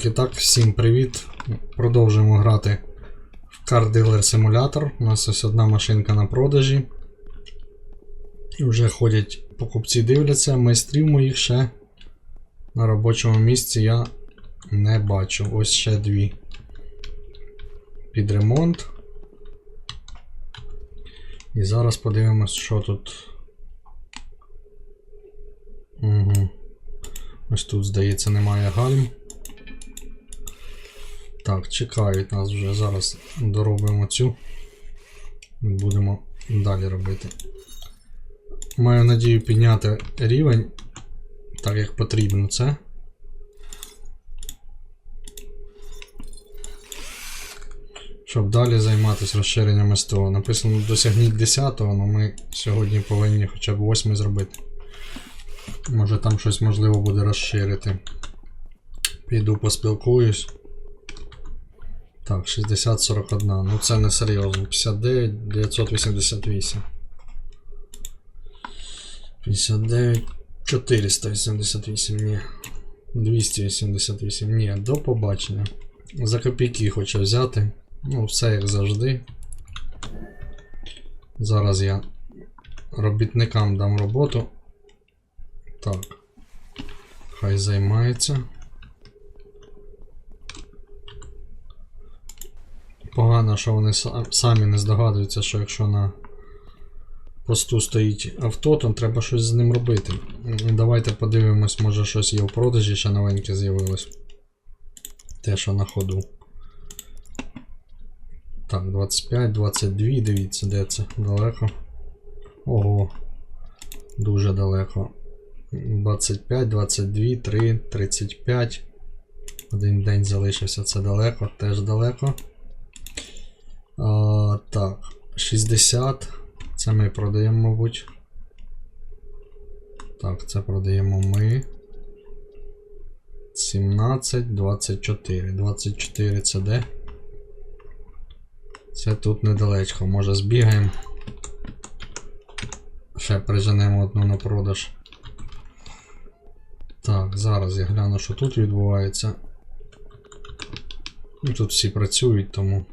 Так і так, всім привіт. Продовжуємо грати в Car Dealer Simulator. У нас ось одна машинка на продажі. І вже ходять покупці дивляться, майстрів моїх ще на робочому місці я не бачу. Ось ще дві. Під ремонт. І зараз подивимось, що тут. Угу. Ось тут, здається, немає гальм. Так, чекають нас вже. Зараз доробимо цю. Будемо далі робити. Маю надію підняти рівень, так як потрібно це. Щоб далі займатися розширенням СТО. Написано досягніть 10, але ми сьогодні повинні хоча б 8 зробити. Може там щось можливо буде розширити. Піду поспілкуюсь. Так, 60-41. Ну це не серйозно. 59, 988. 59, 488, ні. 288, ні, до побачення. За копійки хочу взяти. Ну, все як завжди. Зараз я робітникам дам роботу. Так. Хай займається. Погано, що вони самі не здогадуються, що якщо на посту стоїть авто, то треба щось з ним робити. Давайте подивимось, може щось є в продажі, ще новеньке з'явилось. Те, що на ходу. Так, 25, 22, дивіться, де це? Далеко. Ого. Дуже далеко. 25, 22, 3, 35. Один день залишився, це далеко, теж далеко. А, так, 60. Це ми продаємо, мабуть. Так, це продаємо ми. 17, 24. 24 це де? Це тут недалечко. Може збігаємо. Ще приженемо одну на продаж. Так, зараз я гляну, що тут відбувається. Ну, Тут всі працюють, тому.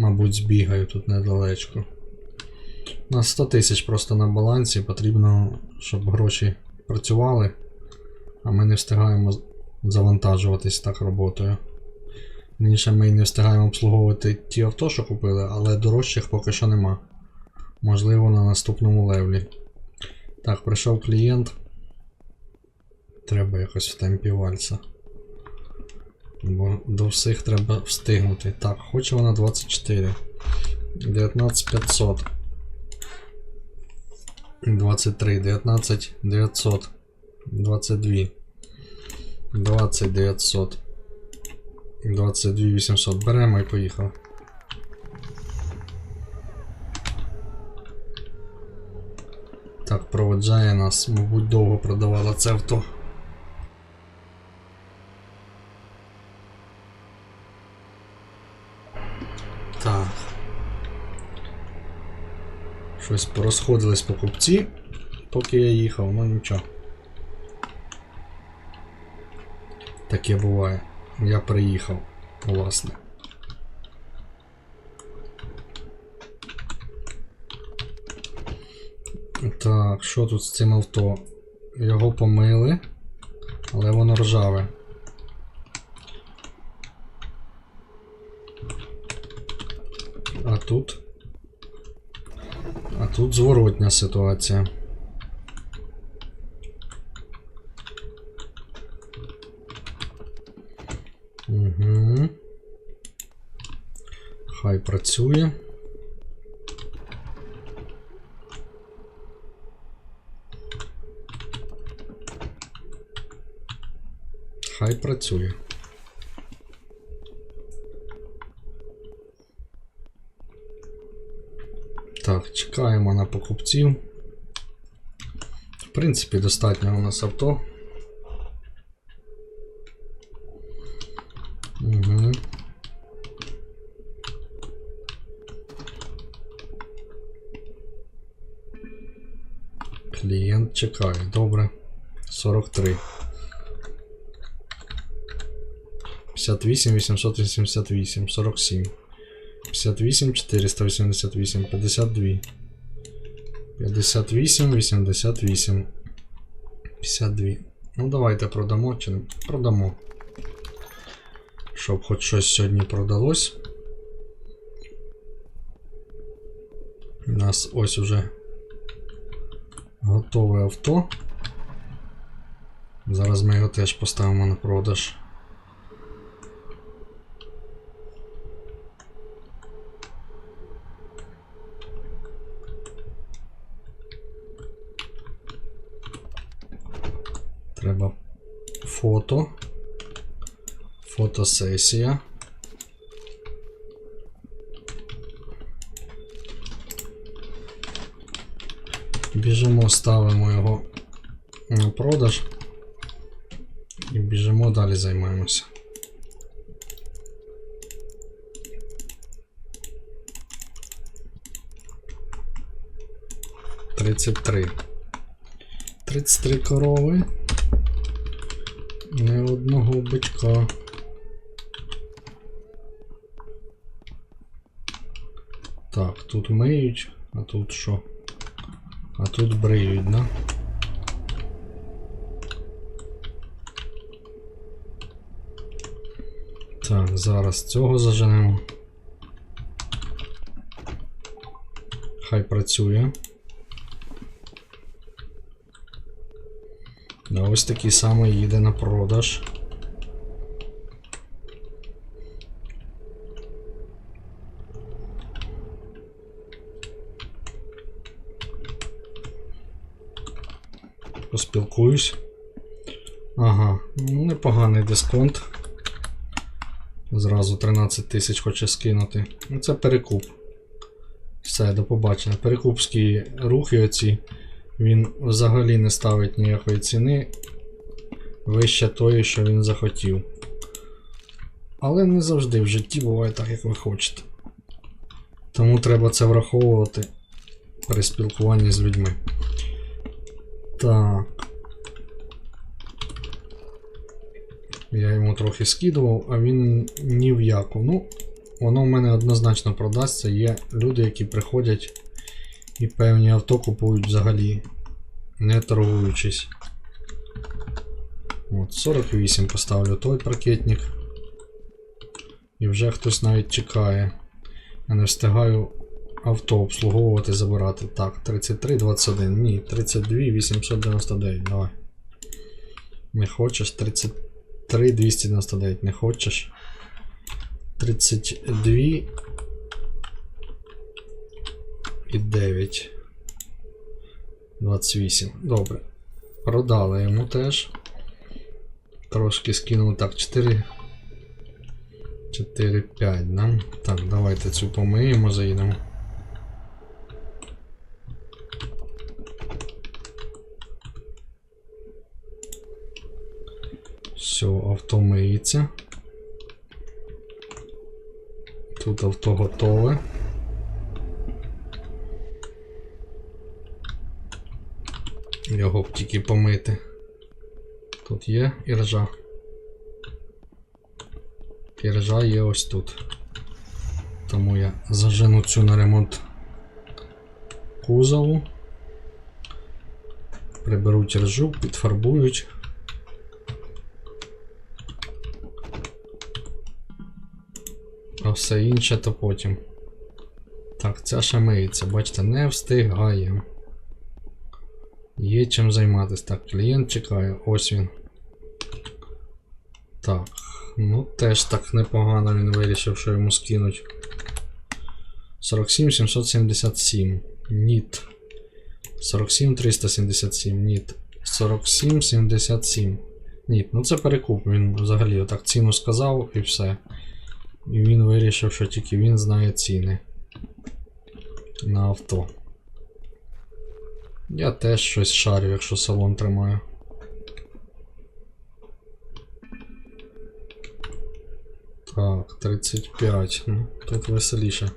Мабуть, збігаю тут недалечко. У нас 100 тисяч просто на балансі, потрібно, щоб гроші працювали, а ми не встигаємо завантажуватись так роботою. Ніше ми не встигаємо обслуговувати ті авто, що купили, але дорожчих поки що нема. Можливо, на наступному левлі. Так, прийшов клієнт. Треба якось в темпі вальса. Бо до всіх треба встигнути. Так, хоче вона 24. 19500. 23, 19 900. 22. 20 900. 22 800. Беремо і поїхали. Так, проведжає нас, мабуть, довго продавала це авто. Так. Щось порозходились покупці, поки я їхав, ну нічого. Таке буває. Я приїхав, власне. Так, що тут з цим авто? Його помили, але воно ржаве. А тут. Тут зворотня ситуація. Угу. Хай працює. Хай працює. Так, чекаємо на покупців. В принципі, достатньо у нас авто. Угу. Клієнт чекає. Добре. 43. 58 888, 47. 58 488, 52. 58, 88. 52. Ну, давайте продамо чи не продамо. Щоб хоч щось сьогодні продалось. У нас ось уже готове авто. Зараз ми його теж поставимо на продаж. Треба фото. Фотосесія. Біжимо, ставимо його на продаж. І біжимо далі займаємося. Тридцять три. Тридцять три корови. Не одного бичка. Так, тут миють, а тут що? А тут бриють, да? Так, зараз цього заженемо. Хай працює. Ось такий самий їде на продаж. Поспілкуюсь. Ага, ну, непоганий дисконт. Зразу 13 тисяч хоче скинути. Ну це перекуп. Все, до побачення. Перекупські рухи оці. Він взагалі не ставить ніякої ціни вище тої, що він захотів. Але не завжди в житті буває так, як ви хочете. Тому треба це враховувати при спілкуванні з людьми. Так. Я йому трохи скидував, а він ні в яку. Ну, воно в мене однозначно продасться. Є люди, які приходять і певні авто купують взагалі, не торгуючись. От, 48 поставлю той паркетник. І вже хтось навіть чекає. Я не встигаю авто обслуговувати, забирати. Так, 33, 21. Ні, 32, 899. Давай. Не хочеш 33, 299. Не хочеш. 32 і 9. 28. Добре. Продали йому теж. Трошки скинув. Так, 4. 4, 5, да? Так, давайте цю помиємо, заїдемо. Все, авто миється. Тут авто готове. Його б тільки помити. Тут є іржа. Іржа є ось тут. Тому я зажену цю на ремонт кузову. Приберуть іржу, підфарбують. А все інше то потім. Так, ця ще миється, бачите, не встигає. Є чим займатися. Так, клієнт чекає, ось він. Так, ну теж так непогано він вирішив, що йому скинуть. 47 777. Ніт. 47 377. Ніт. 47 77. Ніт. Ну це перекуп. Він взагалі отак ціну сказав і все. І він вирішив, що тільки він знає ціни на авто. Я теж щось шарю, якщо салон тримаю. Так, 35. Ну, тут веселіше.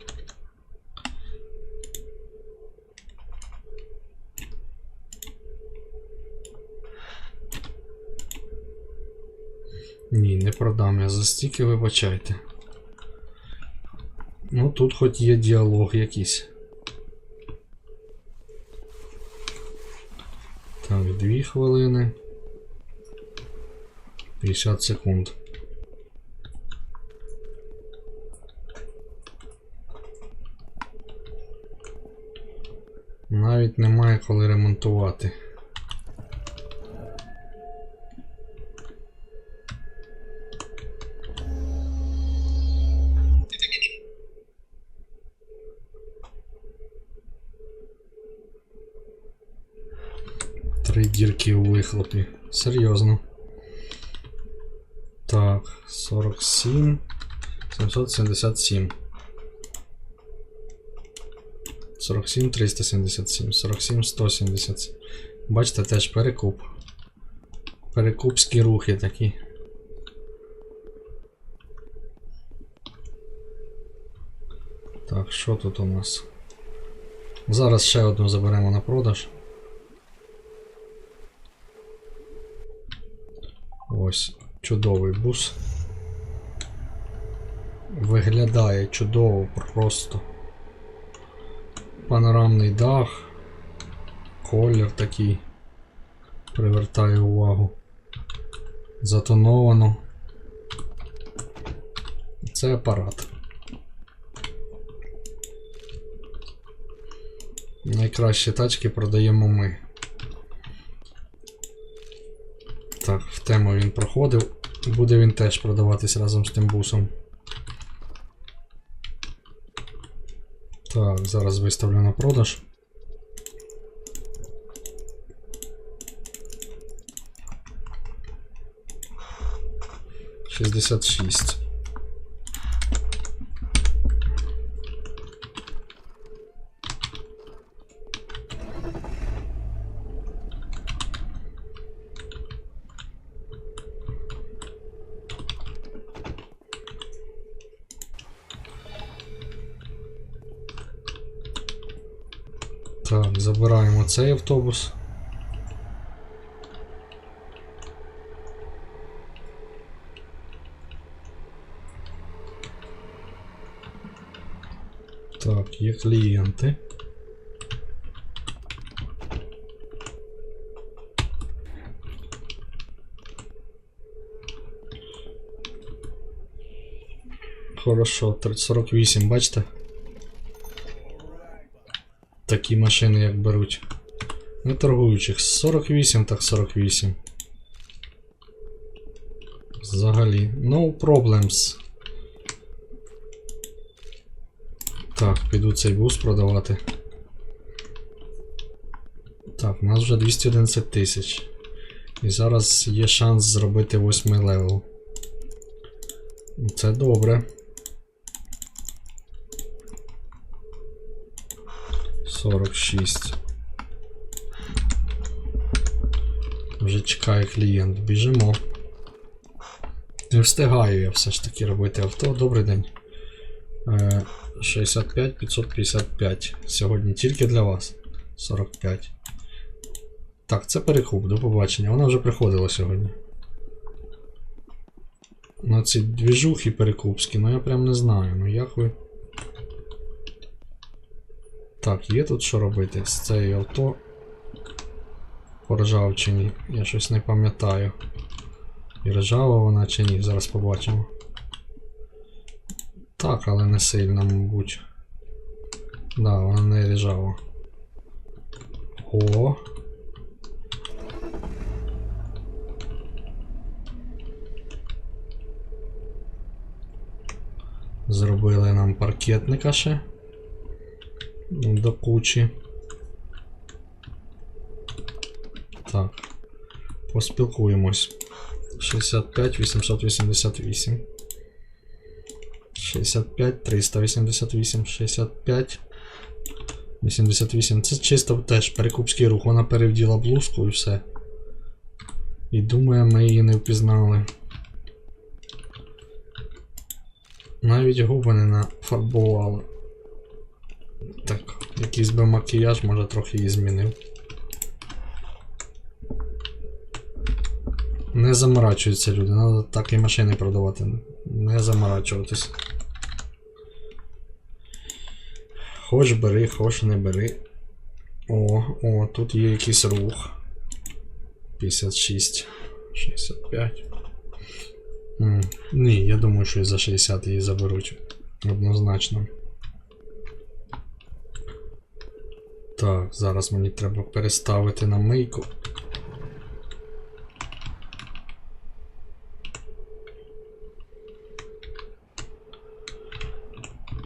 Ні, не продам я за стільки, вибачайте. Ну тут хоч є діалог якийсь. Так, 2 хвилини. 50 секунд. Навіть немає коли ремонтувати. Дірки у вихлопі. Серйозно. Так, 47. 777. 47 377, 47 177. Бачите, теж перекуп. Перекупські рухи такі. Так, що тут у нас? Зараз ще одну заберемо на продаж. Ось, чудовий бус. Виглядає чудово просто. Панорамний дах. Колір такий. Привертає увагу. Затоновано. Це апарат. Найкращі тачки продаємо ми. Так, в тему він проходив. Буде він теж продаватись разом з тим бусом. Так, зараз виставлю на продаж. Шістдесят шість. Так, забираємо цей автобус. Так, є клієнти. Хорошо, 48, бачите? Такі машини як беруть. Не торгуючих. 48, так 48. Взагалі. No problems. Так, піду цей бус продавати. Так, у нас вже 211 тисяч. І зараз є шанс зробити 8 левел. Це добре. 46. Вже чекає клієнт. Біжимо. Не встигаю я все ж таки робити авто. Добрий день. Е, 65 555. Сьогодні тільки для вас. 45. Так, це перекуп, до побачення. Вона вже приходила сьогодні. На ці двіжухи перекупські, ну я прям не знаю. Ну як ви. Так, є тут що робити з цією авто по ржавчині. Я щось не пам'ятаю. І ржава вона чи ні, зараз побачимо. Так, але не сильно, мабуть. Да, вона не ржава. О. Зробили нам паркетника ще до кучі. Так. Поспілкуємось. 65 888. 65 388, 65 88. Це чисто теж перекупський рух. Вона перевділа блузку і все. І думаю, ми її не впізнали. Навіть губи не нафарбували. Так, якийсь би макіяж, може трохи її змінив. Не заморачуються люди, треба так і машини продавати. Не заморачуватись. Хоч бери, хоч не бери. О, о, тут є якийсь рух. 56, 65. М, Ні, я думаю, що і за 60 її заберуть. Однозначно. Так, зараз мені треба переставити на мийку.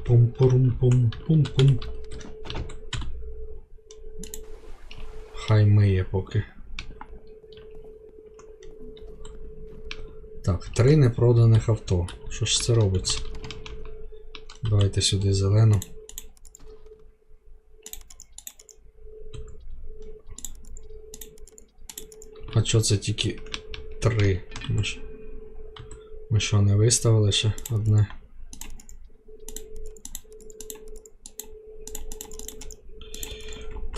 Пум-пурум-пум-пум-пум. Хай миє поки. Так, три непроданих авто. Що ж це робиться? Давайте сюди зелену. Що це тільки три? Ми, ж... Ми що, не виставили ще одне?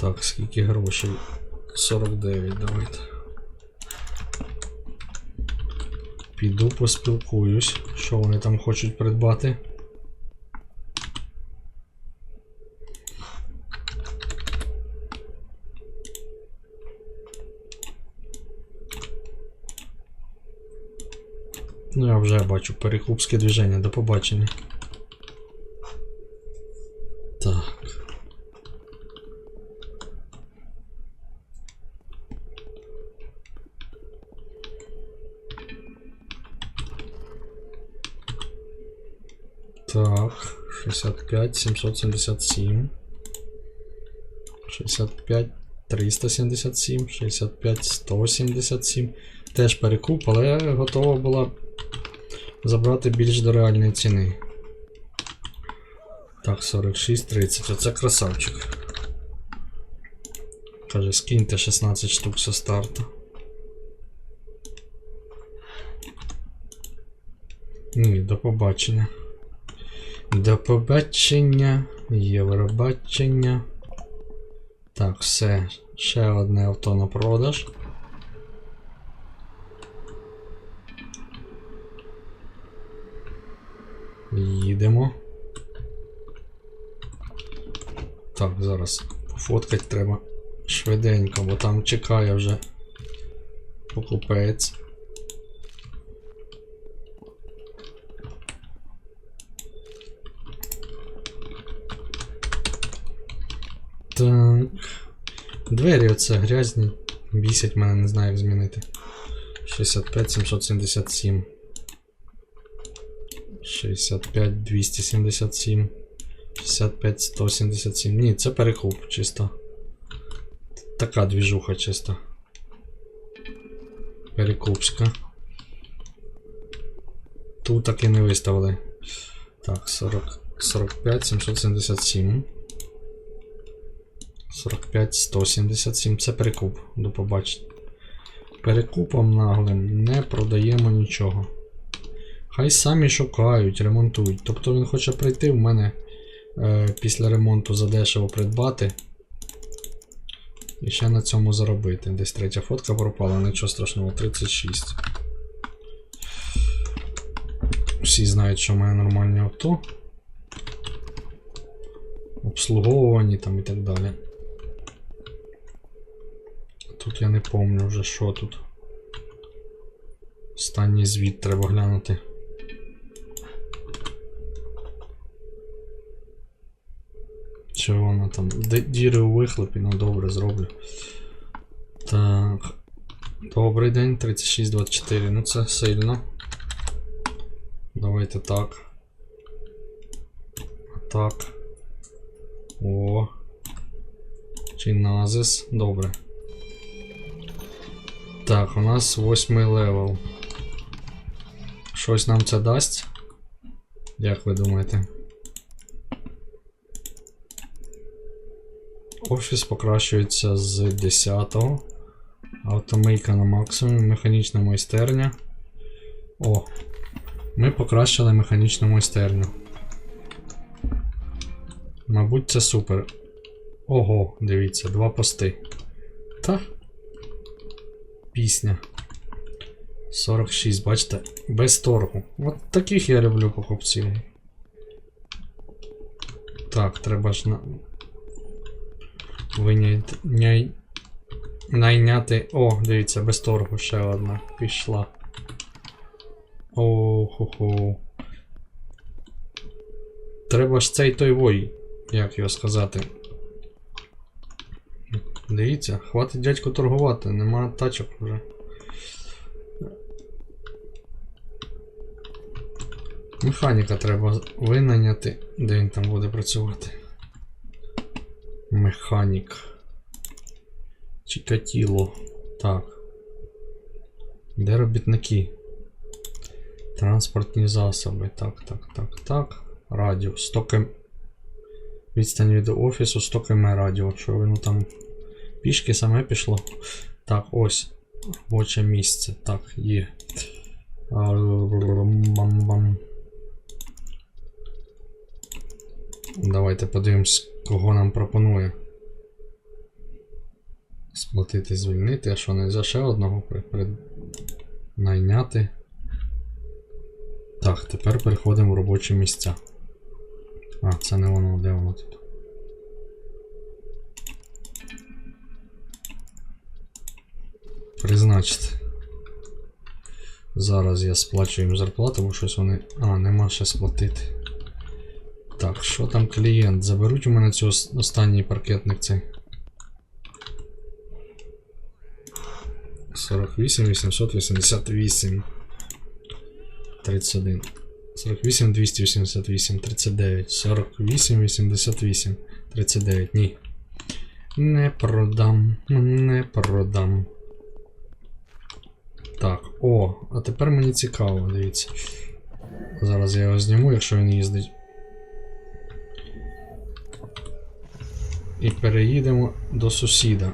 Так, скільки грошей? 49, давайте. Піду поспілкуюсь, що вони там хочуть придбати. Ну, я вже бачу перекупське движення, до побачення. Так. Так, 65, 777. 65, 377, 65, 177. Теж перекуп, але готова була забрати більш до реальної ціни. Так, 46, 30. Оце красавчик. Каже, скиньте 16 штук со старту. Ні, до побачення. До побачення. Євробачення. Так, все. Ще одне авто на продаж. Їдемо. Так, зараз пофоткати треба швиденько, бо там чекає вже покупець. Так. Двері оце грязні. Бісять мене, не знаю, як змінити. 65 777. 65 277. 65 177. Ні, це перекуп чисто. Така двіжуха чисто. Перекупська. Тут так і не виставили. Так, 40, 45 777. 45 177. Це перекуп. До побачення. Перекупом наглим не продаємо нічого. Хай самі шукають, ремонтують. Тобто він хоче прийти в мене е, після ремонту задешево придбати. І ще на цьому заробити. Десь третя фотка пропала, нічого страшного, 36. Всі знають, що в мене нормальні авто. Обслуговувані там і так далі. Тут я не помню вже що тут. Останній звіт треба глянути. Чи воно там? Діри у вихлопі, ну добре зроблю. Так. Добрий день, 3624. Ну це сильно. Давайте так. Так. О. Чиназис. Добре. Так, у нас восьмий левел. Щось нам це дасть? Як ви думаєте? Офіс покращується з 10-го. Автомийка на максимум, механічна майстерня. О! Ми покращили механічну майстерню. Мабуть, це супер. Ого, дивіться, два пости. Та. Пісня. 46, бачите, без торгу. От таких я люблю покупців. Так, треба ж на. Виняти. Няй... Найняти. О, дивіться, без торгу ще одна пішла. О-хо-хо. Треба ж цей той вой, як його сказати. Дивіться, хватить дядьку торгувати, нема тачок вже. Механіка треба винайняти. Де він там буде працювати? Механік. Чикатіло. Так. Де робітники? Транспортні засоби. Так, так, так, так. Радіо. 100 км. Відстань від офісу 100 км радіо. Що воно там пішки саме пішло? Так, ось. Робоче місце. Так, є. Бам-бам. Давайте подивимось, кого нам пропонує. Сплатити, звільнити, а що не за ще одного найняти. Так, тепер переходимо в робочі місця. А, це не воно, де воно тут? Призначити. Зараз я сплачу їм зарплату, бо щось вони. А, нема ще сплатити. Так, що там клієнт? Заберуть у мене цю останній паркетник цей. 48 888 31 48 288 39 48 88 39 Ні. Не продам, не продам. Так, о, а тепер мені цікаво, дивіться. Зараз я його зніму, якщо він їздить. І переїдемо до сусіда.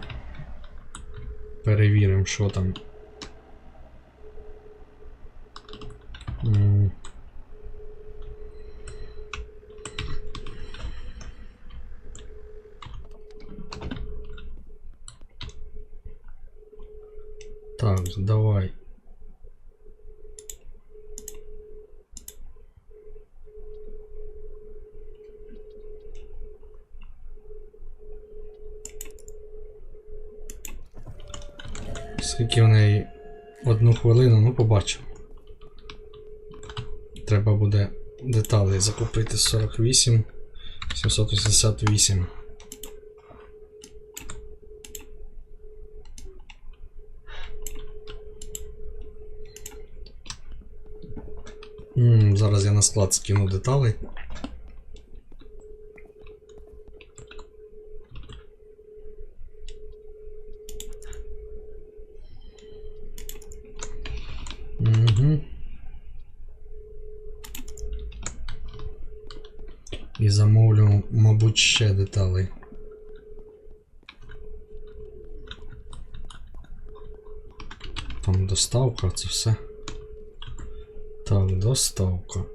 Перевіримо, що там. Так, давай. Скільки в неї одну хвилину, ну побачимо. Треба буде деталей закупити 48 788. М, Зараз я на склад скину деталей. Угу. І замовлю, мабуть, деталей. Там доставка, це все. Так, доставка.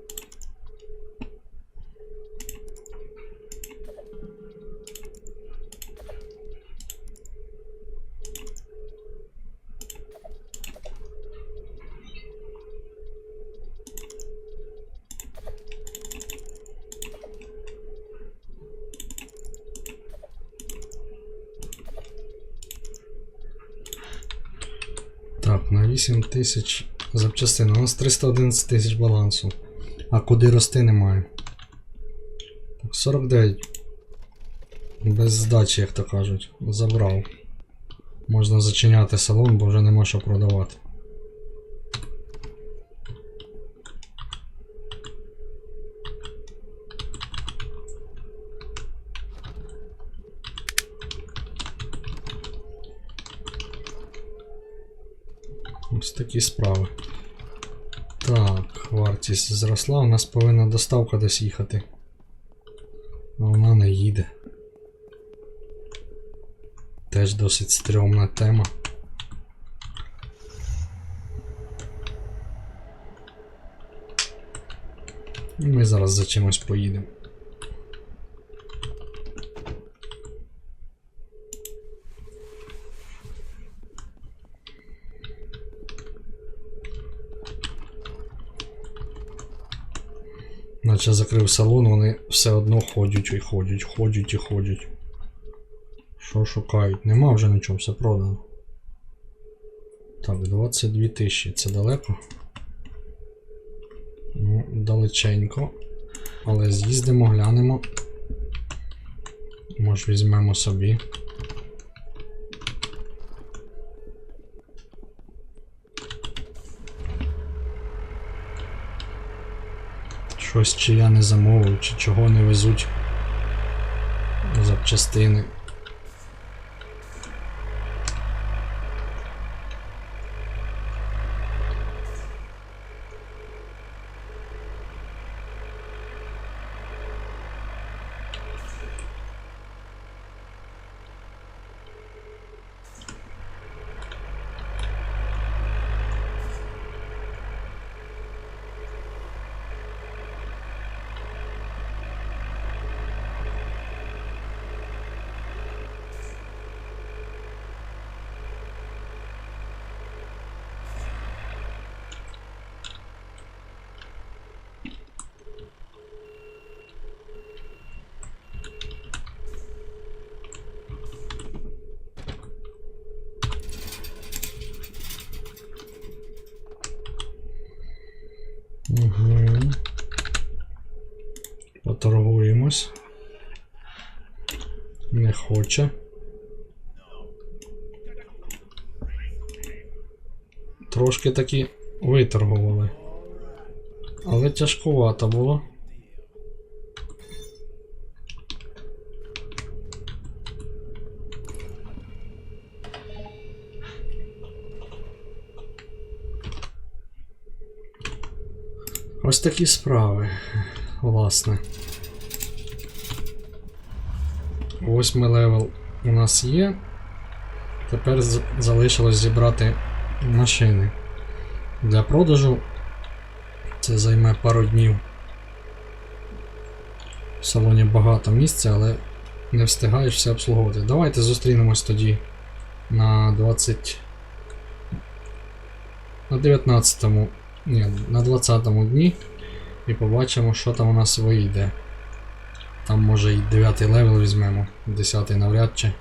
Так, на 8 тисяч запчастин. У нас 311 тисяч балансу. А куди рости немає. Так, 49. Без здачі, як то кажуть. Забрав. Можна зачиняти салон, бо вже нема що продавати. Ось такі справи. Так, вартість зросла, у нас повинна доставка десь їхати. А вона не їде. Теж досить стрьомна тема. І Ми зараз за чимось поїдемо. Наче закрив салон, вони все одно ходять і ходять, ходять і ходять. Що шукають? Нема вже нічого, все продано. Так, 22 тисячі, це далеко. Ну, далеченько. Але з'їздимо, глянемо. Може візьмемо собі. Щось чи я не замовив, чи чого не везуть запчастини. Угу. Поторгуємось. Не хоче. Трошки таки виторгували. Але тяжкувато було. Ось такі справи, власне. Восьмий левел у нас є. Тепер залишилось зібрати машини. Для продажу це займе пару днів. В салоні багато місця, але не встигаєш все обслуговувати. Давайте зустрінемось тоді на 20. На 19-му. Ні, на 20-му дні і побачимо, що там у нас вийде. Там може і 9 левел візьмемо, 10 навряд чи.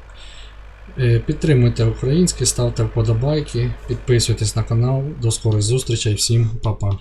Е, Підтримуйте українське, ставте вподобайки, підписуйтесь на канал. До скорих зустрічей, всім па-па.